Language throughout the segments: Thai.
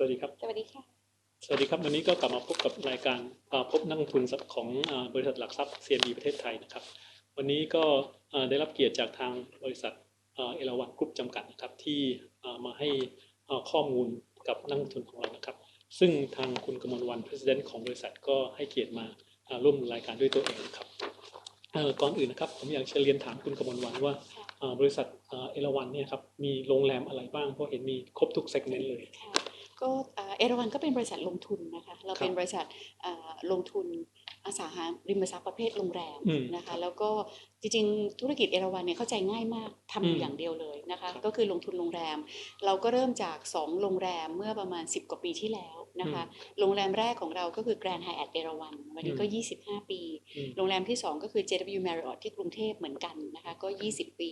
สวัสดีครับ สวัสดีค่ะ สวัสดีครับ วันนี้ก็กลับมาพบกับรายการอ่าพบนักลงทุนของอ่าบริษัทหลักทรัพย์ CMB ประเทศไทยนะครับ วันนี้ก็อ่าได้รับเกียรติจากทางบริษัทเอราวันกรุ๊ปจำกัดนะครับที่อ่ามาให้อ่าข้อมูลกับนักลงทุนของเรานะครับ ซึ่งทางคุณกมลวัน President ของบริษัทก็ให้เกียรติมาอ่าร่วมรายการด้วยตัวเองนะครับเอ่อก่อนอื่นนะครับผมอยากจะเรียนถามคุณกมลวันว่าอ่าบริษัทเอราวันเนี่ยครับมีโรงแรมอะไรบ้างเพราะเห็นมีครบทุกเซกเมนต์เลยค่ะ ก็เอ่อเอราวันก็เป็นบริษัทลงทุนนะคะ เราเป็นบริษัทเอ่อลงทุนอสังหาริมทรัพย์ประเภทโรงแรมอืมนะคะ แล้วก็จริงๆ ธุรกิจเอราวันเนี่ยเข้าใจง่ายมากทำอยู่อืมอย่างเดียวเลยนะคะครับก็คือลงทุนโรงแรม เราก็เริ่มจาก 2 โรงแรมเมื่อประมาณ 10 กว่าปีที่แล้วนะคะโรงแรมแรกของเราก็คือ Grand Hyatt เอราวันวันนี้ก็อืม25 ปีอืมโรงแรมที่ 2 ก็คือ JW Marriott ที่กรุงเทพเหมือนกันนะคะก็ 20 ปี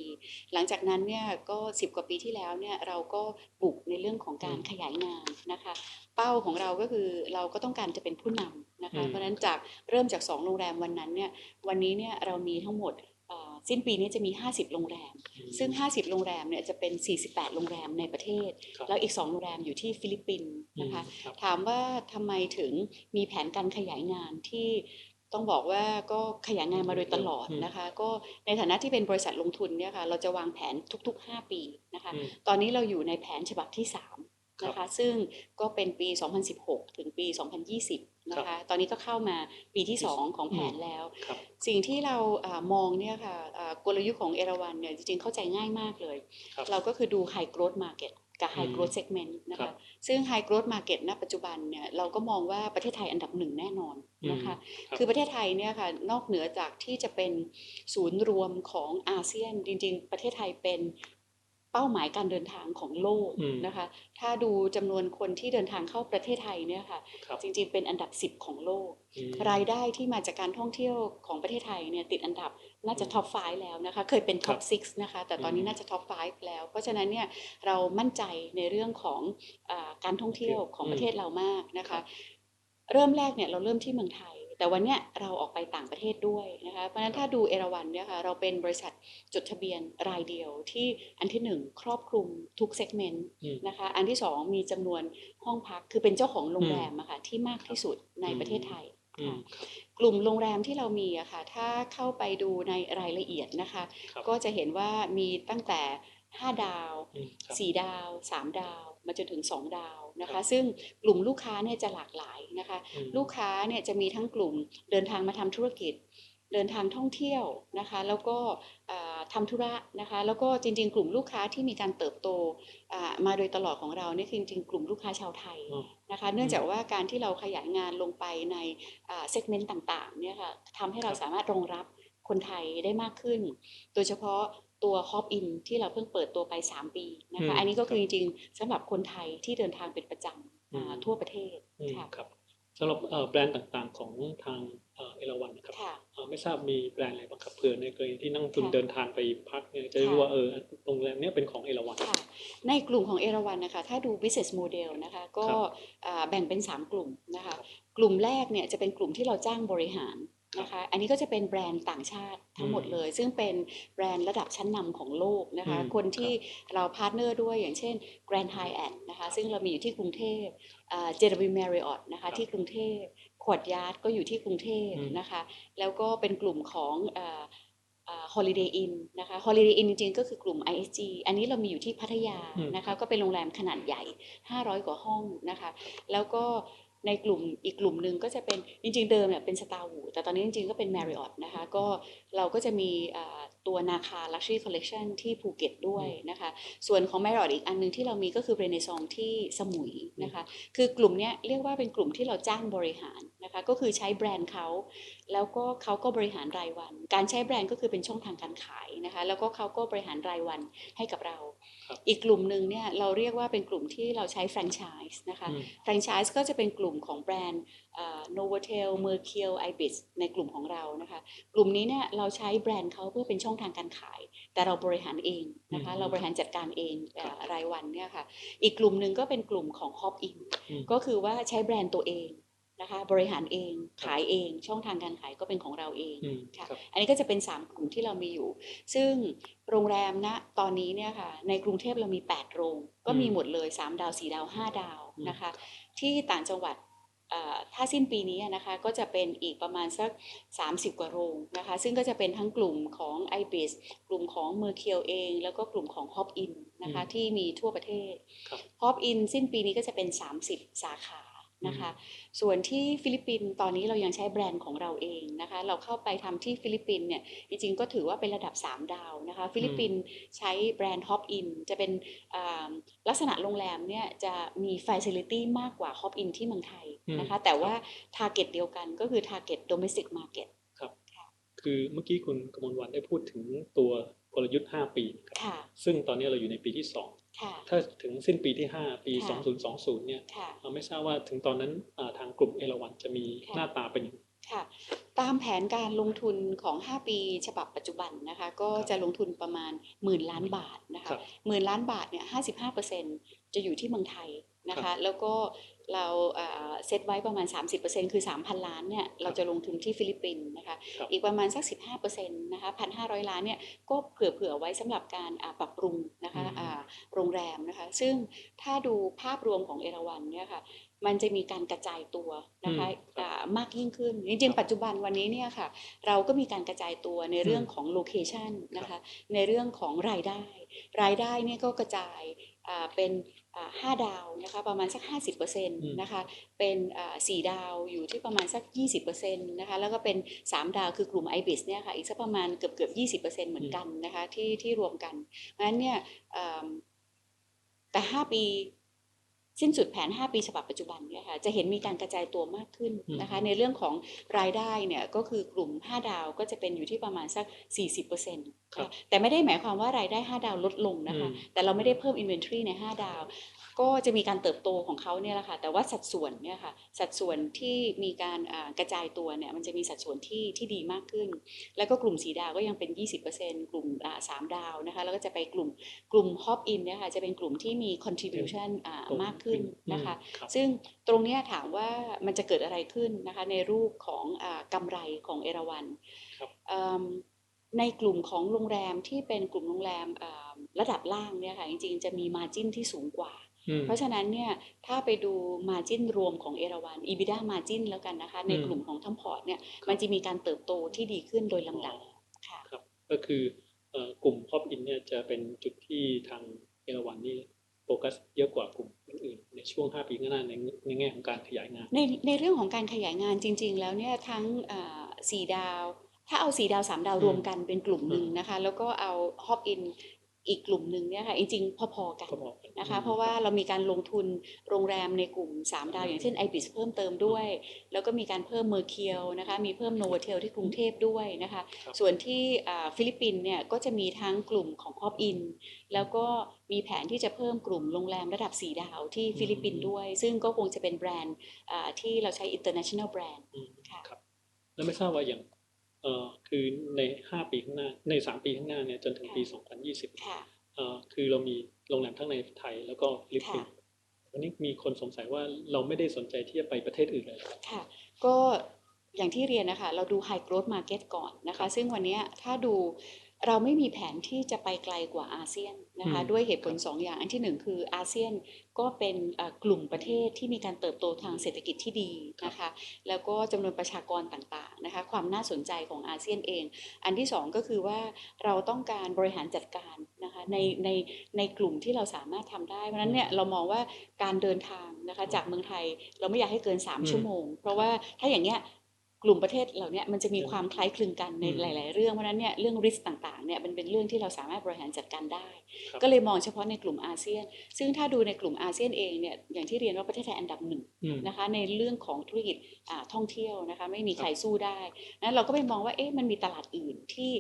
หลังจากนั้นเนี่ยก็ 10 กว่าปีที่แล้วเนี่ยเราก็บุกในเรื่องของการอืมขยายงานนะคะเป้าของเราก็คือเราก็ต้องการจะเป็นผู้นำนะคะอืมเพราะฉะนั้นจากเริ่มจาก 2 โรงแรมวันนั้นเนี่ยวันนี้เนี่ยเรามีทั้งหมดเอ่อ สิ้นปีนี้จะมี 50 โรงแรม ซึ่ง 50 โรงแรมเนี่ยจะเป็น 48 โรงแรมในประเทศครับแล้วอีก 2 โรงแรมอยู่ที่ฟิลิปปินส์นะคะอืมรับถามว่าทำไมถึงมีแผนการขยายงานที่ต้องบอกว่าก็ขยายงานมาโดยตลอดอืมนะคะ ก็ในฐานะที่เป็นบริษัทลงทุนเนี่ยค่ะเราจะวางแผนทุกๆ 5 ปีนะคะอืมตอนนี้เราอยู่ในแผนฉบับที่3ครับ นะคะซึ่งก็เป็นปี 2016 ถึงปี 2020 นะคะ ตอนนี้ก็เข้ามาปีที่ 2 ของแผนแล้วครับสิ่สิ่งที่เราอามองเนี่ยค่ะอ่ากลยุทธ์ของเอราวันเนี่ยจริงๆเข้าใจง่ายมากเลยครับเราก็คือดู High Growth Market กับ High อืม Growth Segment นะครัคะบซึ่ง High Growth Market ณปัจจุบันเนี่ยเราก็มองว่าประเทศไทยอันดับหนึ่งแน่นอนนะคะครับคือประเทศไทยเนี่ยค่ะนอกเหนือจากที่จะเป็นศูนย์รวมของอาเซียนจริง ๆ ประเทศไทยเป็น เป้าหมายการเดินทางของโลกอืมนะคะ ถ้าดูจำนวนคนที่เดินทางเข้าประเทศไทยเนี่ยค่ะครับจริงๆเป็นอันดับ10ของโลกอืมรายได้ที่มาจากการท่องเที่ยวของประเทศไทยเนี่ยติดอันดับน่าจะอืมท็อป5แล้วนะคะ เคยเป็นท็อปครับ6นะคะ แต่ตอนนี้อืมน่าจะท็อป5แล้ว เพราะฉะนั้นเนี่ยเรามั่นใจในเรื่องของอาการท่องเที่ยวของอืมประเทศเรามากนะครัคะบเริ่มแรกเนี่ยเราเริ่มที่เมืองไทย แต่วันเนี้ยเราออกไปต่างประเทศด้วยนะคะ เพราะฉะนั้นถ้าดูเอราวันเนี่ยค่ะเราเป็นบริษัทจดทะเบียนรายเดียวที่อันที่หนึ่งครอบคลุมทุกเซกเมนต์อืมนะคะ อันที่สองมีจำนวนห้องพักคือเป็นเจ้าของโรงอืมแรมอะค่ะที่มากที่สุดในประเทศไทยอืมค่ะครับกลุ่มโรงแรมที่เรามีอะค่ะถ้าเข้าไปดูในรายละเอียดนะคะครับก็จะเห็นว่ามีตั้งแต่ 5 ดาวอืมครับ4ดาว 3 ดาว มาจนถึง 2 ดาวนะครัคะบซึ่งกลุ่มลูกค้าเนี่ยจะหลากหลายนะคะอืมลูกค้าเนี่ยจะมีทั้งกลุ่มเดินทางมาทำธุรกิจ เดินทางท่องเที่ยวนะคะ แล้วก็อ่าทำธุระนะคะ แล้วก็จริง ๆ กลุ่มลูกค้าที่มีการเติบโตอ่ามาโดยตลอดของเราเนี่ยคือจริงๆ กลุ่มลูกค้าชาวไทยอ๋อนะคะ เนื่องจากว่าการที่เราขยายงานลงไปในเซกเมนต์ต่างๆเนี่ยค่ะทำให้เราครับสามารถรองรับคนไทยได้มากขึ้น โดยเฉพาะ ตัว Hop In ที่เราเพิ่งเปิดตัวไป 3 ปีนะคะอืมอันนี้ก็คือคจรับริงๆสำหรับคนไทยที่เดินทางเป็นประจำอ่าอืมทั่วประเทศอืมค่ะครับสำหรับเอ่อแบรนด์ต่างๆของทางเอ่อเอราวันนะครับค่ะเอ่อไม่ทราบมีแบรนด์อะไรบ้างครับเผื่อในกรณีที่นักลงทุนค่ะเดินทางไปพักเนี่ยจะได้รู้ค่ะว่าเออโรงแรมเนี้ยเป็นของเอราวันค่ะในกลุ่มของเอราวันนะคะ ถ้าดู business model นะคะ ก็ครับอ่าแบ่งเป็น 3 กลุ่มนะคะครับกลุ่มแรกเนี่ยจะเป็นกลุ่มที่เราจ้างบริหารครับ นะคะ อันนี้ก็จะเป็นแบรนด์ต่างชาติทั้งหมดอืมเลย ซึ่งเป็นแบรนด์ระดับชั้นนำของโลกนะคะอืมคนที่เราพาร์ทเนอร์ด้วยอย่างเช่น Grand Hyatt นะคะ ซึ่งเรามีอยู่ที่กรุงเทพอ่า JW Marriott นะครัคะบที่กรุงเทพขวดยาร์ดก็อยู่ที่กรุงเทพอืมนะคะ แล้วก็เป็นกลุ่มของอ่าอ่า Holiday Inn นะคะ Holiday Inn จริงๆ ก็คือกลุ่ม ISG อันนี้เรามีอยู่ที่พัทยาอืมนะคะ ก็เป็นโรงแรมขนาดใหญ่ 500 กว่าห้องนะคะ แล้วก็ ในกลุ่มอีกกลุ่มหนึ่งก็จะเป็นจริงๆเดิมเนี่ยเป็นสตาร์วูแต่ตอนนี้จริงๆก็เป็น Marriott นะคะก็เราก็จะมีอ่าตัวนาคา Luxury Collection ที่ภูเก็ตด้วยนะคะ ส่วนของ Marriott อีกอันหนึงที่เรามีก็คือ Renaissance ที่สมุยนะคะ คือกลุ่มเนี้ยเรียกว่าเป็นกลุ่มที่เราจ้างบริหารนะคะก็คือใช้แบรนด์เขาแล้วก็เขาก็บริหารรายวัน การใช้แบรนด์ก็คือเป็นช่องทางการขายนะคะแล้วก็เขาก็บริหารรายวันให้กับเราครับ อีกกลุ่มหนึ่งเนี่ยเราเรียกว่าเป็นกลุ่มที่เราใช้แฟรนไชส์นะคะอืมแฟรนไชส์ก็จะเป็นกลุ่มของแบรนด์โนวเทลเมอร์เคียลไอบิสในกลุ่มของเรานะคะกลุ่มนี้เนี่ยเราใช้แบรนด์เขาเพื่อเป็นช่องทางการขาย แต่เราบริหารเองนะคะอืมเราบริหารจัดการเองครับเอ่อรายวันเนี่ยค่ะอีกกลุ่มหนึ่งก็เป็นกลุ่มของ Hop In อืมก็คือว่าใช้แบรนด์ตัวเองนะคะบริหารเองขายเองช่องทางการขายก็เป็นของเราเองอืมค่ะครับอันนี้ก็จะเป็น 3 กลุ่มที่เรามีอยู่ ซึ่ง โรงแรมณตอนนี้เนี่ยค่ะในกรุงเทพเรามี 8 โรง ก็มีอืมหมดเลย 3 ดาว 4 ดาว 5 ดาวอืมนะคะ ที่ต่างจังหวัดเอ่อถ้าสิ้นปีนี้นะคะก็จะเป็นอีกประมาณสัก 30 กว่าโรงนะคะ ซึ่งก็จะเป็นทั้งกลุ่มของ i b i s กลุ่มของ m e r c u r เอง แล้วก็กลุ่มของ Hop In นะคะที่มีทั่วประเทศครับ Hop In สิ้นปีนี้ก็จะเป็น 30 สาขา นะคะ ส่วนที่ฟิลิปปินส์ตอนนี้เรายังใช้แบรนด์ของเราเองนะคะ เราเข้าไปทำที่ฟิลิปปินส์เนี่ยจริงๆก็ถือว่าเป็นระดับ 3 ดาวนะคะ ฟิลิปปินส์ใช้แบรนด์ Hop In จะเป็นอ่าลักษณะโรงแรมเนี่ยจะมี Facility มากกว่า Hop In ที่เมืองไทยนะคะอืมแต่ว่า Target เดียวกันก็คือ Target Domestic Market คือเมื่อกี้คุณกมลวันได้พูดถึงตัวกลยุทธ์ 5 ปีนะครับค่ะ ซึ่งตอนนี้เราอยู่ในปีที่ค่ะ2ถ้าถึงสิ้นปีที่ 5 ปีค่ะ2020 เนี่ยค่ะเราไม่ทราบว่าถึงตอนนั้นอ่าทางกลุ่มเอราวันจะมีค่ะหน้าตาเป็นยังไงค่ะตามแผนการลงทุนของ 5 ปีฉบับปัจจุบันนะคะก็จะลงทุนประมาณหมื่นล้านบาทนะครัคะบหมื่นล้านบาทเนี่ย55%จะอยู่ที่เมืองไทยนะครัคะบแล้วก็ เราเอ่อเซตไว้ประมาณ 30%คือ 3,000 ล้านเนี่ยเราจะลงทุนที่ฟิลิปปินส์นะคะครับอีกประมาณสัก 15%นะคะ1,500 ล้านเนี่ยก็เผื่อๆไว้สำหรับการอ่าปรับปรุงนะคะอืมอ่าโรงแรมนะคะซึ่งถ้าดูภาพรวมของเอราวันเนี่ยค่ะมันจะมีการกระจายตัวนะคะอืมครับอ่ามากยิ่งขึ้นจครัริงบๆปัจจุบันวันนี้เนี่ยค่ะเราก็มีการกระจายตัวในเรื่องอืมของโลเคชันนะคะในเรื่องของรายได้ รายได้เนี่ยก็กระจายอ่าเป็น อ่าห้าดาวนะคะประมาณสัก 50%นะคะเป็นอ่าสี่ดาวอยู่ที่ประมาณสัก 20%นะคะแล้วก็เป็น 3 ดาวคือกลุ่ม IBIS เนี่ยค่ะอีกสักประมาณเกือบเกือบ20%เหมือนกันนะคะที่ที่รวมกันเพราะฉะนั้นเนี่ยเอิ่มแต่ 5 ปี สิ้นสุดแผน 5 ปีฉบับปัจจุบันเนี่ยค่ะจะเห็นมีการกระจายตัวมากขึ้นนะคะอืมในเรื่องของรายได้เนี่ยก็คือกลุ่ม 5 ดาวก็จะเป็นอยู่ที่ประมาณสัก 40%นะคะแต่ไม่ได้หมายความว่ารายได้ 5 ดาวลดลงนะคะอืมแต่เราไม่ได้เพิ่ม inventory ใน 5 ดาว ก็จะมีการเติบโตของเขาเนี่ยแหละค่ะแต่ว่าสัดส่วนเนี่ยค่ะสัดส่วนที่มีการอ่ากระจายตัวเนี่ยมันจะมีสัดส่วนที่ที่ดีมากขึ้น แล้วก็กลุ่มสีดาวก็ยังเป็น 20%กลุ่มอ่าสามดาวนะคะแล้วก็จะไปกลุ่มกลุ่ม hop in เนี่ยค่ะจะเป็นกลุ่มที่มี contribution อ่าตรงมากขึ้นอืมนะคะครับซึ่งตรงเนี้ยถามว่ามันจะเกิดอะไรขึ้นนะคะในรูปของอากำไรของเอราวันครับเอิ่มในกลุ่มของโรงแรมที่เป็นกลุ่มโรงแรมอ่าระดับล่างเนี่ยค่ะจริงๆ จะมีมาจิ้นที่สูงกว่าอืม เพราะฉะนั้นเนี่ยถ้าไปดูมาจิ้นรวมของเอราวัน EBITDA มาจิ้นแล้วกันนะคะ ในอืมกลุ่มของทั้งพอร์ตเนี่ยครับมันจะมีการเติบโตที่ดีขึ้นโดยลำดับค่ะครับก็คือเอ่อกลุ่ม Pop In เนี่ยจะเป็นจุดที่ทางเอราวันนี่โฟกัสเยอะกว่ากลุ่มอื่นๆในช่วง 5 ปีข้างหน้าในในแง่ของการขยายงาน ในในเรื่องของการขยายงานจริง ๆ แล้วเนี่ยทั้งอ่าสี่ดาว ถ้าเอาสี่ดาวสามดาวอืมรวมกันเป็นกลุ่มหนึ่งนะคะ แล้วก็เอาฮอปอิน อีกกลุ่มหนึ่งเนี่ยค่ะจริงๆพอๆกันก็บอกกันนะคะเพราะว่าเรามีการลงทุนโรงแรมในกลุ่ม 3 ดาว อย่างเช่นไอ i s เพิ่มเติมด้วย แล้วก็มีการเพิ่มเมอร์เคียวนะคะมีเพิ่มโนเวเทลที่กรุงเทพด้วยนะคะครับส่วนที่อ่าฟิลิปปินส์เนี่ยก็จะมีทั้งกลุ่มของฮอปอินแล้วก็มีแผนที่จะเพิ่มกลุ่มโรงแรมระดับ 4 ดาวที่ฟิลิปปินส์ด้วย ซึ่งก็คงจะเป็นแบรนด์อ่าที่เราใช้ international brand อืมค่ะครับแล้วไม่ทราบว่าอย่างเอ่อ คือใน 5 ปีข้างหน้าใน 3 ปีข้างหน้าเนี่ยจนถึงปี 2020ค่ะเอ่อคือเรามีโรงแรมทั้งในไทยแล้วก็ฟิลิปปินส์ค่ะวันนี้มีคนสงสัยว่าเราไม่ได้สนใจที่จะไปประเทศอื่นเลยเหรอครับค่ะ ก็อย่างที่เรียนนะคะ เราดู High Growth Market ก่อนนะครัคะบซึ่งวันเนี้ยถ้าดู เราไม่มีแผนที่จะไปไกลกว่าอาเซียนนะคะอืมด้วยเหตุผลครับสองอย่าง อันที่หนึ่งคืออาเซียนก็เป็นเอ่อกลุ่มประเทศที่มีการเติบโตทางเศรษฐกิจที่ดีนะคะแล้วก็จำนวนประชากรต่างๆนะคะความน่าสนใจของอาเซียนเอง อันที่สองก็คือว่าเราต้องการบริหารจัดการนะคะในในในกลุ่มที่เราสามารถทำได้ เพราะฉะนั้นเนี่ยเรามองว่าการเดินทางนะคะจากเมืองไทยเราไม่อยากให้เกินอืม3ชั่วโมง เพราะว่าถ้าอย่างเงี้ย กลุ่มประเทศเหล่าเนี้ยมันจะมีความคล้ายคลึงกันในอืมหลาย ๆ เรื่องเพราะฉะนั้นเนี่ยเรื่อง risk ต่าง ๆ เนี่ยมันเป็นเรื่องที่เราสามารถบริหารจัดการได้ครับก็เลยมองเฉพาะในกลุ่มอาเซียน ซึ่งถ้าดูในกลุ่มอาเซียนเองเนี่ยอย่างที่เรียนว่าประเทศไทยอันดับหนึ่งอืมนะคะในเรื่องของธุรกิจอ่าท่องเที่ยวนะคะไม่มีใครสู้ได้นั้นเราก็ไปมองว่าเอ๊ะมันมีตลาดอื่นที่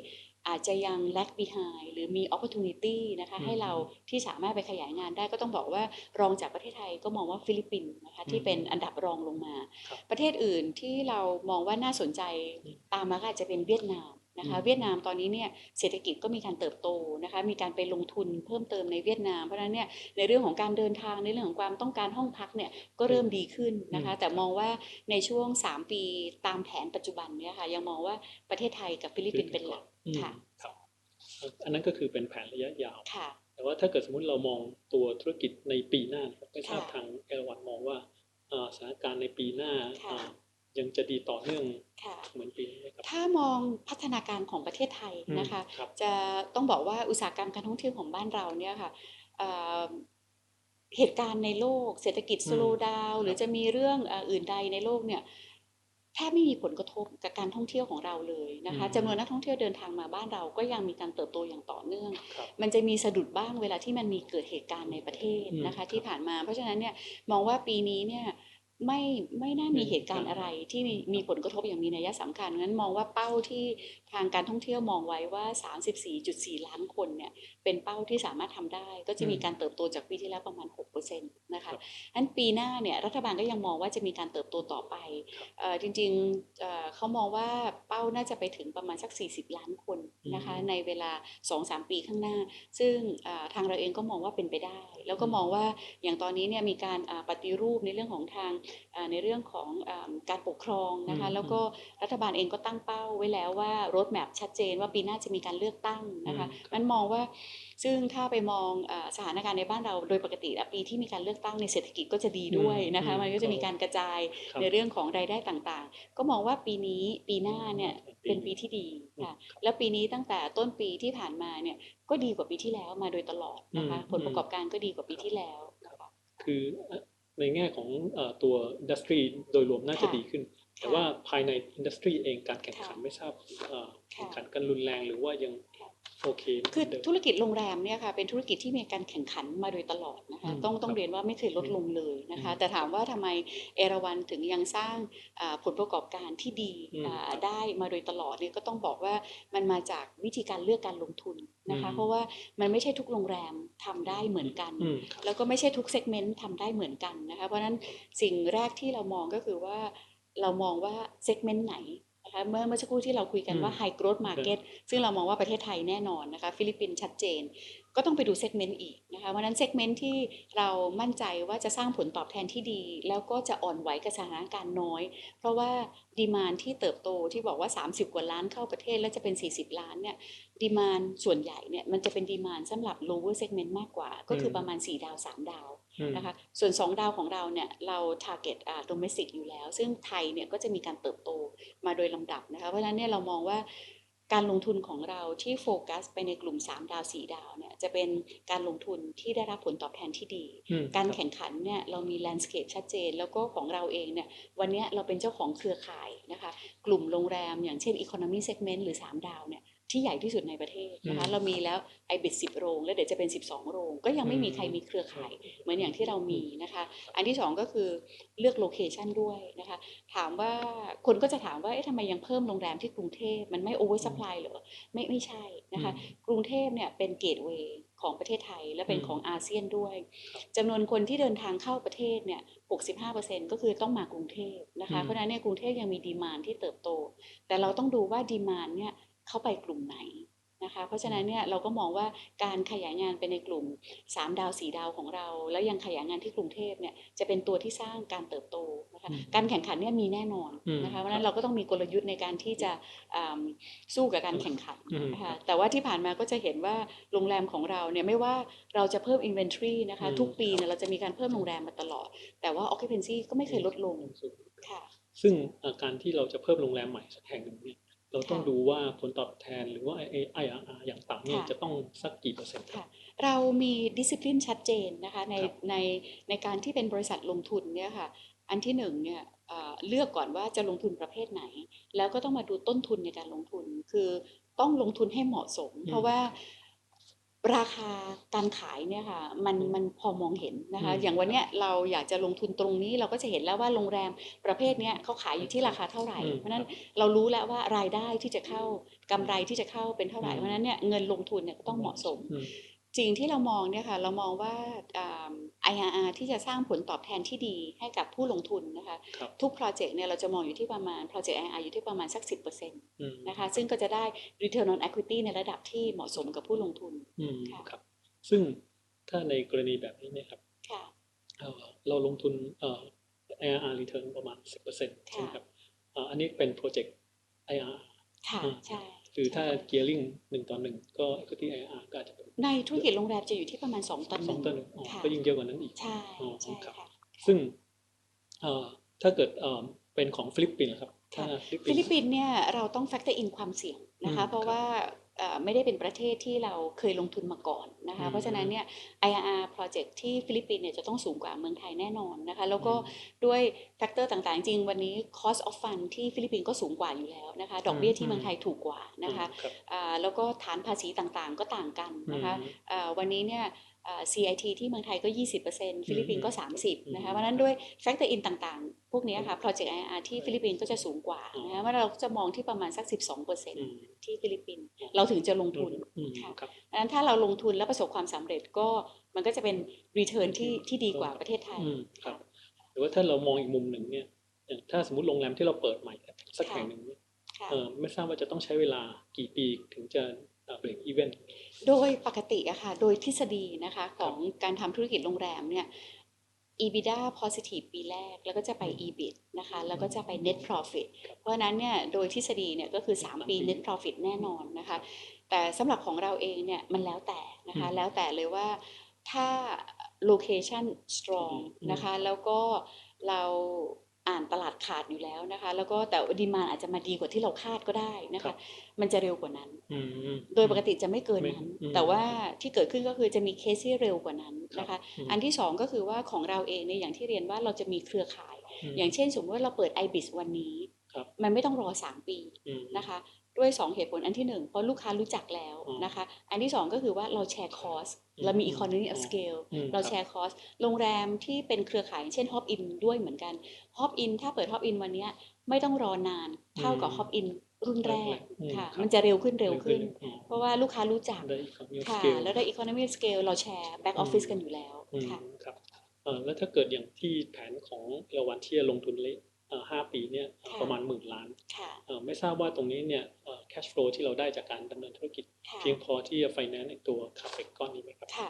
อาจจะยัง lag behind หรือมี opportunity นะคะอืมให้เราที่สามารถไปขยายงานได้ก็ต้องบอกว่ารองจากประเทศไทยก็มองว่าฟิลิปปินส์นะคะที่เป็นอันดับรองลงมาครับประเทศอื่นที่เรามองว่าน่าสนใจอืมตามมาก็อาจจะเป็นเวียดนามนะคะอืมเวียดนามตอนนี้เนี่ยเศรษฐกิจก็มีการเติบโตนะคะมีการไปลงทุนเพิ่มเติมในเวียดนามเพราะฉะนั้นเนี่ยในเรื่องของการเดินทางในเรื่องของความต้องการห้องพักเนี่ยก็เริ่มดีขึ้นนะคะแต่มองว่าในช่วง 3 ปีตามแผนปัจจุบันเนี่ยค่ะยังมองว่าประเทศไทยกับฟิลิปปินส์เป็นหลักอืม ค่ะครับอันนั้นก็คือเป็นแผนระยะยาวค่ะแต่ว่าถ้าเกิดสมมุติเรามองตัวธุรกิจในปีหน้านะครับไม่ทราบค่ะทางเอราวันมองว่าเอ่อสถานการณ์ในปีหน้าค่ะอ่ายังจะดีต่อเนื่องค่ะเหมือนปีนี้ไหมครับถ้ามองพัฒนาการของประเทศไทยนะคะอืมครับจะต้องบอกว่าอุตสาหกรรมการท่องเที่ยวของบ้านเราเนี่ยค่ะเอ่อเหตุการณ์ในโลก เศรษฐกิจอืมสโลดาวหรือจะมีเรื่องเอ่ออื่นใดในโลกเนี่ย แทบไม่มีผลกระทบกับการท่องเที่ยวของเราเลยนะคะอืมจำนวนนักท่องเที่ยวเดินทางมาบ้านเราก็ยังมีการเติบโตอย่างต่อเนื่องครับมันจะมีสะดุดบ้างเวลาที่มันมีเกิดเหตุการณ์ในประเทศอืมนะคะครับที่ผ่านมา เพราะฉะนั้นเนี่ยมองว่าปีนี้เนี่ย ไม่ไม่น่ามีไม่เหตุการณ์ครับอะไรที่มีมีผลกระทบอย่างมีนัยสำคัญงั้นมองว่าเป้าที่ทางการท่องเที่ยวมองไว้ว่า 34.4 ล้านคนเนี่ยเป็นเป้าที่สามารถทำได้ ก็จะมีอืมการเติบโตจากปีที่แล้วประมาณ6%นะครัคะบอันปีหน้าเนี่ยรัฐบาลก็ยังมองว่าจะมีการเติบโตต่อไปเอ่อจริงๆเอ่อเขามองว่าเป้าน่าจะไปถึงประมาณสัก 40 ล้านคนนะคะอืมในเวลา 2-3 ปีข้างหน้า ซึ่งอ่าทางเราเองก็มองว่าเป็นไปได้ แล้วก็มองว่าอย่างตอนนี้เนี่ยมีการอ่าปฏิรูปในเรื่องของทางอ่าในเรื่องของอาการปกครองนะคะอืมแล้วก็รัฐบาลเองก็ตั้งเป้าไว้แล้วว่ารถแมพชัดเจนว่าปีหน้าจะมีการเลือกตั้งนะคะอืมครับมันมองว่าซึ่งถ้าไปมองอาสถานการณ์ในบ้านเราโดยปกติแล้วปีที่มีการเลือกตั้งในเศรษฐกิจก็จะดีด้วยนะคะอืมมันก็จะมีการกระจายครับในเรื่องของรายได้ต่างๆ ก็มองว่าปีนี้ปีหน้าเนี่ยอืมเป็นปีที่ดีค่ะแล้วปีนี้ตั้งแต่ต้นปีที่ผ่านมาเนี่ยก็ดีกว่าปีที่แล้วมาโดยตลอดนะคะอืมผลประกอบการก็ดีกว่าปีที่แล้วนะคะคือ ในแง่ของเอ่อตัวอินดัสทรีโดยรวมน่าจะค่ะดีขึ้น แต่ค่ะว่าภายในอินดัสทรีเองการแข่งขันค่ะไม่ทราบเอ่อค่ะแข่งขันกันรุนแรงหรือว่ายังค่ะ โอเคคือเหมืนเดิมธุรกิจโรงแรมเนี่ยค่ะเป็นธุรกิจที่มีการแข่งขันมาโดยตลอดนะคะอืมต้องต้องครับเรียนว่าไม่เคยลดลงเลยนะคะอืมแต่ถามว่าทำไมเอราวันถึงยังสร้างอ่าผลประกอบการที่ดีอืมอ่าครับได้มาโดยตลอดเนี่ยก็ต้องบอกว่ามันมาจากวิธีการเลือกการลงทุนนะคะอืมเพราะว่ามันไม่ใช่ทุกโรงแรมทำได้เหมือนกันอืมครับแล้วก็ไม่ใช่ทุกเซกเมนต์ทำได้เหมือนกันนะคะเพราะฉะนั้นสิ่งแรกที่เรามองก็คือว่าเรามองว่าเซกเมนต์ไหน นะคะเมื่อเมื่อสักครู่ที่เราคุยกันว่าอืม High Growth Market ซึ่งเรามองว่าประเทศไทยแน่นอนนะคะ ฟิลิปปินส์ชัดเจน ก็ต้องไปดูเซกเมนต์อีกนะคะเพราะนั้นเซกเมนต์ที่เรามั่นใจว่าจะสร้างผลตอบแทนที่ดี แล้วก็จะอ่อนไหวกับสถานการณ์น้อย เพราะว่าดีมานที่เติบโตที่บอกว่า 30 กว่าล้านเข้าประเทศ แล้วจะเป็น 40 ล้านเนี่ยดีมานส่วนใหญ่เนี่ยมันจะเป็นดีมานสำหรับ lower segment มากกว่า ก็คือประมาณ 4 ดาว 3 ดาวนะคะส่วน 2 ดาวของเราเนี่ยเรา target อ่า domestic อยู่แล้ว ซึ่งไทยเนี่ยก็จะมีการเติบโตมาโดยลำดับนะคะเพราะฉะนั้นเนี่ยเรามองว่า การลงทุนของเราที่โฟกัสไปในกลุ่ม 3 ดาว 4 ดาวเนี่ยจะเป็นการลงทุนที่ได้รับผลตอบแทนที่ดีอืมการคบแข่งขันเนี่ยเรามี landscape ชัดเจน แล้วก็ของเราเองเนี่ยวันเนี้ยเราเป็นเจ้าของเครือข่ายนะคะ กลุ่มโรงแรมอย่างเช่น economy segment หรือ 3 ดาวเนี่ย ที่ใหญ่ที่สุดในประเทศนะคะอืมเรามีแล้ว i b i t 10โรงแล้วเดี๋ยวจะเป็น 12 โรง ก็ยังไม่มีใครมีเครือข่าย เหมือนอย่างที่เรามีนะคะ อันที่สองก็คือเลือกโลเคชันด้วยนะคะถามว่าคนก็จะถามว่าเอ๊ะทำไมยังเพิ่มโรงแรมที่กรุงเทพมันไม่โอเวอร์ซัพพลายเหรอไม่ไม่ใช่นะคะกรุงเทพเนี่ยเป็นเกตเวย์ของประเทศไทยและเป็นอืมของอาเซียนด้วยจำนวนคนที่เดินทางเข้าประเทศเนี่ย 65%ก็คือต้องมากรุงเทพนะคะอืมเพราะฉะนั้นเนี่ยกรุงเทพยังมีดีมานที่เติบโต แต่เราต้องดูว่าดีมานเนี่ย เข้าไปกลุ่มไหนนะคะ เพราะฉะนั้นเนี่ยเราก็มองว่าการขยายงานไปในกลุ่ม 3 ดาว 4 ดาวของเรา แล้วยังขยายงานที่กรุงเทพเนี่ยจะเป็นตัวที่สร้างการเติบโตนะคะอืมการแข่งขันเนี่ยมีแน่นอนอืมนะคะเพราะฉะนั้ครันบเราก็ต้องมีกลยุทธ์ในการที่จะอ่าสู้กับการแข่งขันอืมนะคะแต่ว่าที่ผ่านมาก็จะเห็นว่าโรงแรมของเราเนี่ยไม่ว่าเราจะเพิ่ม inventory นะคะอืมทุกปีเนี่ยเราจะมีการเพิ่มโรงแรมมาตลอด แต่ว่า occupancy ก็ไม่เคยลดลงค่ะซึ่งเอ่อการที่เราจะเพิ่มโรงแรมใหม่สักแห่งหนึ่งเนี่ย เราต้องค่ะดูว่าผลตอบแทนหรือว่า IRR อย่างต่ำเนี่ยค่ะจะต้องสักกี่เปอร์เซ็นต์ครับค่ะเรามีดิสซิ p ลินชัดเจนนะคะในครับในในการที่เป็นบริษัทลงทุนเนี่ยค่ะอันที่หนึ่งเนี่ยเอ่อเลือกก่อนว่าจะลงทุนประเภทไหน แล้วก็ต้องมาดูต้นทุนในการลงทุน คือต้องลงทุนให้เหมาะสม เพราะว่า ราคาการขายเนี่ยค่ะมันอืมมันพอมองเห็นนะคะอืมอย่างวันเนี้ยเราอยากจะลงทุนตรงนี้เราก็จะเห็นแล้วว่าโรงแรมประเภทเนี้ยเขาขายอยู่ที่ราคาเท่าไหร่อืมเพราะฉะนั้นเรารู้แล้วว่ารายได้ที่จะเข้ากำไรที่จะเข้าเป็นเท่าไหร่อืมเพราะฉะนั้นเนี่ยเงินลงทุนเนี่ยก็ต้องเหมาะสมอืม สิ่งที่เรามองเนี่ยค่ะเรามองว่าอ่า IRR ที่จะสร้างผลตอบแทนที่ดีให้กับผู้ลงทุนนะคะครับทุกโปรเจกต์เนี่ยเราจะมองอยู่ที่ประมาณโปรเจกต์ IRR อยู่ที่ประมาณสัก 10%อืมนะคะซึ่งก็จะได้ return on equity ในระดับที่เหมาะสมกับผู้ลงทุนอืมค่ะครับซึ่งถ้าในกรณีแบบนี้เนี่ยครับค่ะเอ่อเราลงทุนเอ่อ IRR return ประมาณ 10%ใช่ไหมครับเอ่ออันนี้เป็นโปรเจกต์ IRR ค่ะอืมใช่ห รือถ้าใช่ gearing หนึ่งต่อหนึ่งก็ equity IRR ก็อาจจะเป็นในธุรกิจโรงแรมจะอยู่ที่ประมาณ2ต่อหสอนึ่งงต่อหนึ่งอ๋อค่ะก็ยิ่งเยอะกว่านั้นอีกใช่อ๋อใช่ครับค่ะซึ่งเอ่อถ้าเกิดเอ่อเป็นของฟิลิปปินส์ล่ะครับถ้าค่ะฟิลิปปิฟินลิปส์ปินส์เนี่ยเราต้อง factor in ความเสี่ยงนะคะอืมเพราะว่าเอ่อ ไม่ได้เป็นประเทศที่เราเคยลงทุนมาก่อนนะคะอืมเพราะฉะนั้นเนี่ย IRR project ที่ฟิลิปปินส์เนี่ยจะต้องสูงกว่าเมืองไทยแน่นอนนะคะแล้วก็อืมด้วยแฟกเตอร์ต่างๆ จริงๆวันนี้ cost of fund ที่ฟิลิปปินส์ก็สูงกว่าอยู่แล้วนะคะดอกเบี้ยที่เมืองไทยถูกกว่านะคะครับอ่าแล้วก็ฐานภาษีต่างๆ ก็ต่างกันนะคะอืมอ่าวันนี้เนี่ยอ่า CIT ที่เมืองไทยก็ 20%ฟิลิปปินส์ก็ 30นะคะอืมเพราะฉะนั้นด้วย factor in ต่างๆ พวกเนี้ยค่ะ project IRR ที่ฟิลิปปินส์ก็จะสูงกว่านะคะว่าเราจะมองที่ประมาณสัก 12%อืมที่ฟิลิปปินส์อืมเราถึงจะลงทุนอืมค่ะครับดังนั้นถ้าเราลงทุนแล้วประสบความสำเร็จก็มันก็จะเป็น return ที่ที่ดีกว่าประเทศไทยอืมครับหรือว่าถ้าเรามองอีกมุมหนึ่งเนี่ยอย่างถ้าสมมติโรงแรมที่เราเปิดใหม่สักค่ะแห่งหนึ่งเนี่ยค่ะเออไม่ทราบว่าจะต้องใช้เวลากี่ปีถึงจะ เบรกอีเวนต์โดยปกติอะค่ะ โดยทฤษฎีนะคะของการทำธุรกิจโรงแรมเนี่ย EBITDA positive ปีแรก แล้วก็จะไป EBIT นะคะ แล้วก็จะไป net profit เพราะฉะนั้นเนี่ย โดยทฤษฎีเนี่ยก็คือ 3 ปี net profit แน่นอนนะคะ แต่สำหรับของเราเองเนี่ย มันแล้วแต่นะคะอืมแล้วแต่เลยว่าถ้า location strong อืมนะคะ แล้วก็เรา อ่านตลาดขาดอยู่แล้วนะคะ แล้วก็แต่ดีมาอาจจะมาดีกว่าที่เราคาดก็ได้นะครัคะบมันจะเร็วกว่านั้นอืมโดยปกติจะไม่เกินไม่นั้นอืมแต่ว่าที่เกิดขึ้นก็คือจะมีเคสที่เร็วกว่านั้นนะคะมอันที่สองก็คือว่าของเราเองเนี่ยอย่างที่เรียนว่าเราจะมีเครือข่ายมอย่างเช่น สมมติว่าเราเปิด IBIS วันนี้ครับมันไม่ต้องรอ 3 ปีอืมนะคะ ด้วย 2 เหตุผลอันที่ 1 เพราะลูกค้ารู้จักแล้วอืมนะคะ อันที่ 2 ก็คือว่าเราแชร์คอสอืมเรามีอืม economy อื of ม scale อืมเราครับแชร์คอสโรงแรมที่เป็นเครือข่ายอย่างเช่น Hop In ด้วยเหมือนกัน Hop In ถ้าเปิด Hop In วันเนี้ยไม่ต้องรอนานเท่ากับอืม Hop In รุ่นแรกอืมค่ะครับมันจะเร็วขึ้นเร็วขึ้นอืมเพราะว่าลูกค้ารู้จักได้อีกครั้งค่ะ scale แล้วได้ economy of scale เราแชร์ back อืม office กันอยู่แล้วอืมค่ะครับเอ่อแล้วถ้าเกิดอย่างที่แผนของเอราวันที่จะลงทุนเลยเอ่อห้าปีเนี่ยค่ะประมาณหมื่นล้านค่ะเอ่อไม่ทราบว่าตรงนี้เนี่ยเอ่อ cash flow ที่เราได้จากการดำเนินธุรกิจค่ะเพียงพอที่จะ finance ในตัว capex ก้อนนี้ไหมครับค่ะ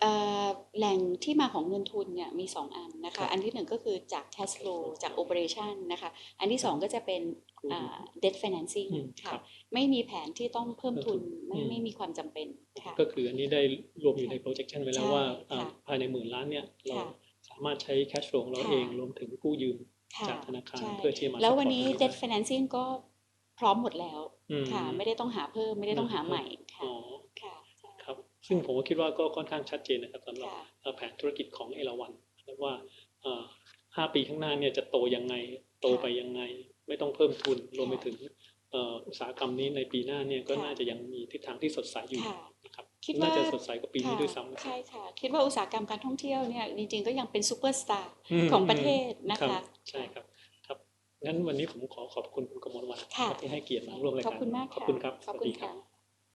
เอ่อแหล่งที่มาของเงินทุนเนี่ยมี 2 อันนะครัคะบอันที่ 1 ก็คือจาก cash flow จาก operation นะคะ อันที่ 2 ก็จะเป็นอ่า debt financing อืมคค่ะรับไม่มีแผนที่ต้องเพิ่มทุนเพิ่มทุนไม่อืมไม่มีความจำเป็นค่ะ ก็คืออันนี้ได้รวมอยู่ใน projection ไว้แล้วใช่ว่าเอ่อค่ะภายในหมื่นล้านเนี่ยเราค่ะสามารถใช้ cash flow ของเราค่ะเองรวมถึงกู้ยืมค่ะจากธนาคารใช่เพื่อที่จะมาแล้ว support วันนี้ตรง debt ได้ financing ก็ พร้อมหมดแล้วอืมค่ะ ไม่ได้ต้องหาเพิ่มไม่ได้ต้องหาใหม่ค่ะอ๋อค่ะใช่ครับ ซึ่งผมก็คิดว่าก็ค่อนข้างชัดเจนนะครับสำหรับค่ะเอ่อแผนธุรกิจของเอราวันว่าเอ่อห้าปีข้างหน้าเนี่ยจะโตยังไง โตไปยังไง ไม่ต้องเพิ่มทุนรวมไปถึงเอ่ออุตสาหกรรมนี้ในปีหน้าเนี่ยก็ค่ะน่าจะยังมีทิศทางที่สดใสอยู่ค่ะนะครับคิดว่าน่าจะสดใสกว่าปีนี้ค่ะด้วยซ้ำนะครัใช่บค่ะ คิดว่าอุตสาหกรรมการท่องเที่ยวเนี่ยจริงๆก็ยังเป็นซูเปอร์สตาร์มของประเทศนะรัคะบใช่ครับครับ งั้นวันนี้ผมขอขอบคุณคุณกมลวันค่ะที่ให้เกียรติมาร่วมรายขการอบคุณมากขอบคุณครับขอบสวัสคุณดีรับค่ะ